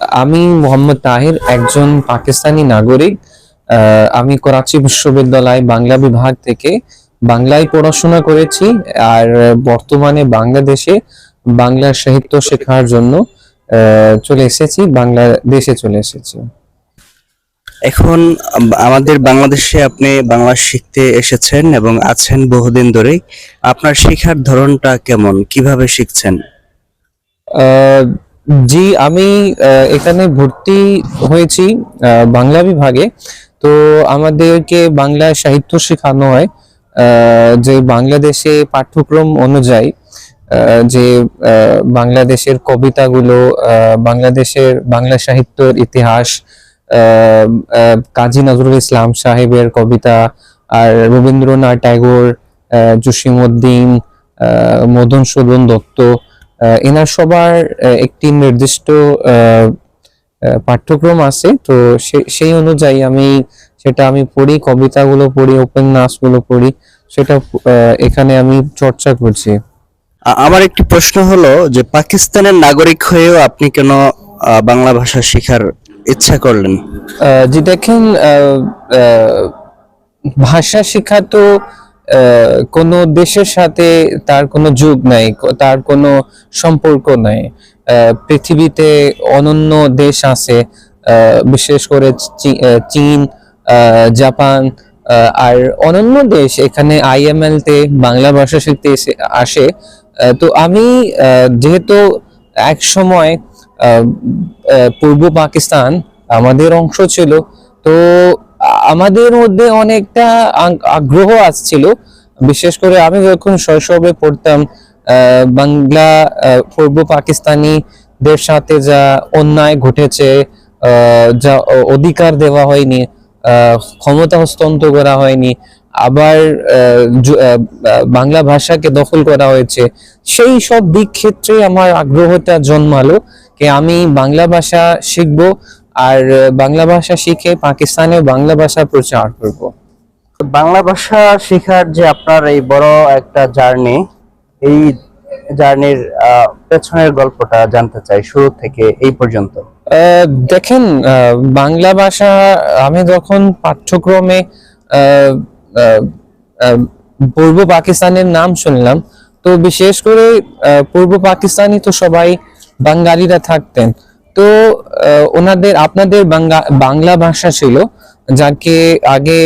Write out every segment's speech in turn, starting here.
আমি মোহাম্মদ তাহির একজন পাকিস্তানি নাগরিক। আহ, আমি করাচি বিশ্ববিদ্যালয় বাংলা বিভাগ থেকে বাংলায় পড়াশোনা করেছি আর বর্তমানে বাংলাদেশে বাংলা সাহিত্য শেখার জন্য চলে এসেছি বাংলাদেশে চলে এসেছি। এখন আমাদের বাংলাদেশে আপনি বাংলা শিখতে এসেছেন এবং আছেন বহুদিন ধরেই। আপনার শেখার ধরনটা কেমন? কীভাবে শিখছেন? আহ, জি আমি এখানে ভর্তি হয়েছি বাংলা বিভাগে। তো আমাদেরকে বাংলা সাহিত্য শেখানো হয় যে বাংলাদেশে পাঠ্যক্রম অনুযায়ী যে বাংলাদেশের কবিতাগুলো বাংলাদেশের বাংলা সাহিত্যের ইতিহাস কাজী নজরুল ইসলাম সাহেবের কবিতা আর রবীন্দ্রনাথ ট্যাগোর জসীমউদ্দিন আহ, মধুসূদন দত্ত এনার সবার একটি নির্দিষ্ট পাঠ্যক্রম আছে তো সেই অনুযায়ী আমি সেটা আমি পড়ি কবিতাগুলো পড়ি উপন্যাসগুলো পড়ি সেটা এখানে আমি চর্চা করছি। আমার একটি প্রশ্ন হলো যে পাকিস্তানের নাগরিক হয়েও আপনি কেন বাংলা ভাষা শেখার ইচ্ছা করলেন? আহ, জি দেখেন আহ, আহ, ভাষা শেখা তো আহ, কোনো দেশের সাথে তার কোনো যুগ নাই, তার কোনো সম্পর্ক নাই। পৃথিবীতে অনন্য দেশ আছে বিশেষ করে চীন জাপান আর অনন্য দেশ। এখানে আইএমএল তে, বাংলা ভাষা শিখতে আসে। তো আমি যেহেতু এক সময় পূর্ব পাকিস্তান আমাদের অংশ ছিল, তো আমাদের মধ্যে অনেকটা আগ্রহ আসছিল। বিশেষ করে আমি যখন শৈশবে পড়তাম বাংলা পূর্ব পাকিস্তানিদের সাথে যা অন্যায় ঘটেছে যা অধিকার দেওয়া হয়নি ক্ষমতা হস্তান্তর করা হয়নি, আবার বাংলা ভাষাকে দখল করা হয়েছে, সেই সব দিক ক্ষেত্রে আমার আগ্রহটা জন্মালো, যে আমি বাংলা ভাষা শিখব আর বাংলা ভাষা শিখে পাকিস্তানে বাংলা ভাষা প্রচার করব। বাংলা ভাষা শেখার যে আপনার এই বড় একটা জার্নি এই জার্নির পেছনের গল্পটা জানতে চাই শুরু থেকে এই পর্যন্ত। দেখেন আহ, বাংলা ভাষা আমি যখন পাঠ্যক্রমে পূর্ব পাকিস্তানের নাম শুনলাম তো বিশেষ করে পূর্ব পাকিস্তানি তো সবাই বাঙালিরা থাকতেন। তো ওনাদের, আপনাদের বাংলা ভাষা ছিল, যাকে আগে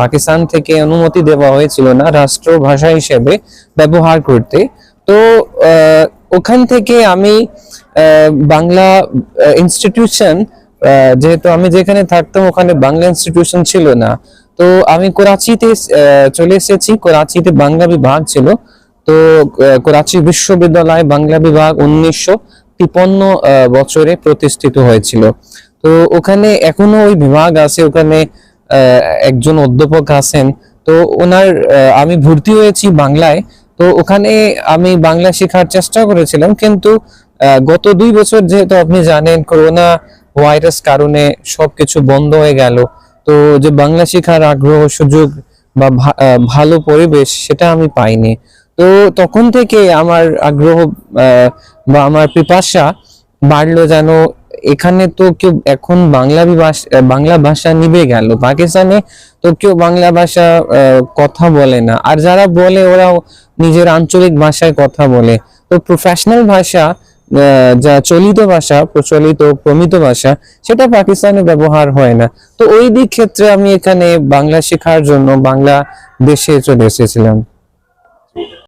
পাকিস্তান থেকে অনুমতি দেওয়া হয়েছিল না রাষ্ট্র ভাষা হিসেবে ব্যবহার করতে। তো ওখান থেকে আমি বাংলা ইনস্টিটিউশন যেহেতু আমি যেখানে থাকতাম ওখানে বাংলা ইনস্টিটিউশন ছিল না। তো, আমি করাচিতে চলে এসেছি। করাচিতে বাংলা বিভাগ ছিল। তো করাচি বিশ্ববিদ্যালয় বাংলা বিভাগ উনিশশো তিপ্পান্ন বছরে প্রতিষ্ঠিত হয়েছিল। তো ওখানে এখনও ওই বিভাগ আছে, ওখানে একজন অধ্যাপক আছেন। তো ওনার আমি ভর্তি হয়েছি বাংলায়। তো ওখানে আমি বাংলা শেখার চেষ্টা করেছিলাম, কিন্তু গত দুই বছর যেহেতু আপনি জানেন, করোনা ভাইরাস কারণে সবকিছু বন্ধ হয়ে গেল। তো যে বাংলা শেখার আগ্রহ, সুযোগ বা ভালো পরিবেশ, সেটা আমি পাইনি। তো তখন থেকে আমার আগ্রহ বা আমার পিপাসা বাড়লো যেন এখানে তো কেউ এখন বাংলা ভাষা বাংলা ভাষা নিভে গেল। পাকিস্তানে তো কেউ বাংলা ভাষা কথা বলে না। আর যারা বলে ওরাও নিজের আঞ্চলিক ভাষায় কথা বলে। তো প্রফেশনাল ভাষা যা চলিত ভাষা, প্রচলিত, প্রমিত ভাষা, সেটা পাকিস্তানে ব্যবহার হয় না। তো ওই দিক ক্ষেত্রে আমি এখানে বাংলা শেখার জন্য বাংলা দেশে চলে এসেছিলাম।